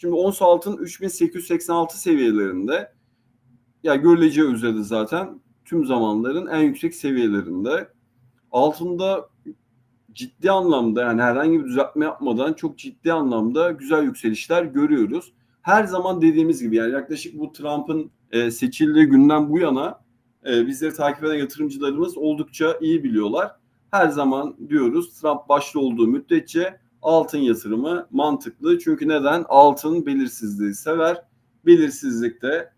Şimdi ons altın 3886 seviyelerinde. Ya görüleceği üzere zaten tüm zamanların en yüksek seviyelerinde. Altında ciddi anlamda yani herhangi bir düzeltme yapmadan çok ciddi anlamda güzel yükselişler görüyoruz. Her zaman dediğimiz gibi yani yaklaşık bu Trump'ın e, seçildiği günden bu yana e, bizleri takip eden yatırımcılarımız oldukça iyi biliyorlar. Her zaman diyoruz Trump başta olduğu müddetçe altın yatırımı mantıklı. Çünkü neden? Altın belirsizliği sever. Belirsizlik de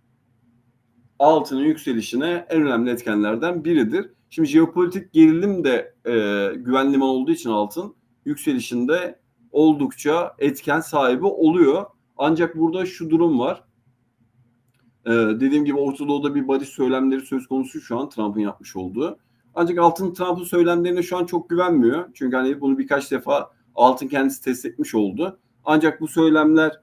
altının yükselişine en önemli etkenlerden biridir. Şimdi jeopolitik gerilim de e, güven olduğu için altın yükselişinde oldukça etken sahibi oluyor. Ancak burada şu durum var. Ee, dediğim gibi Orta Doğu'da bir barış söylemleri söz konusu şu an Trump'ın yapmış olduğu. Ancak altın Trump'ın söylemlerine şu an çok güvenmiyor. Çünkü hani bunu birkaç defa altın kendisi test etmiş oldu. Ancak bu söylemler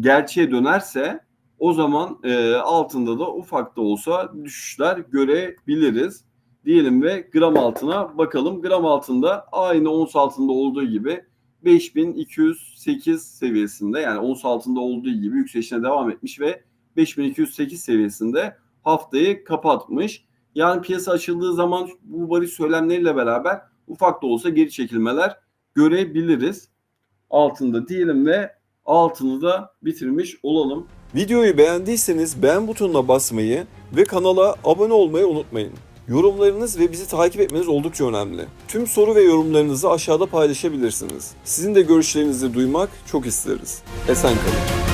gerçeğe dönerse o zaman e, altında da ufak da olsa düşüşler görebiliriz. Diyelim ve gram altına bakalım. Gram altında aynı ons altında olduğu gibi 5208 seviyesinde yani ons altında olduğu gibi yükselişine devam etmiş ve 5208 seviyesinde haftayı kapatmış. Yani piyasa açıldığı zaman bu barış söylemleriyle beraber ufak da olsa geri çekilmeler görebiliriz. Altında diyelim ve altını da bitirmiş olalım. Videoyu beğendiyseniz beğen butonuna basmayı ve kanala abone olmayı unutmayın. Yorumlarınız ve bizi takip etmeniz oldukça önemli. Tüm soru ve yorumlarınızı aşağıda paylaşabilirsiniz. Sizin de görüşlerinizi duymak çok isteriz. Esen kalın.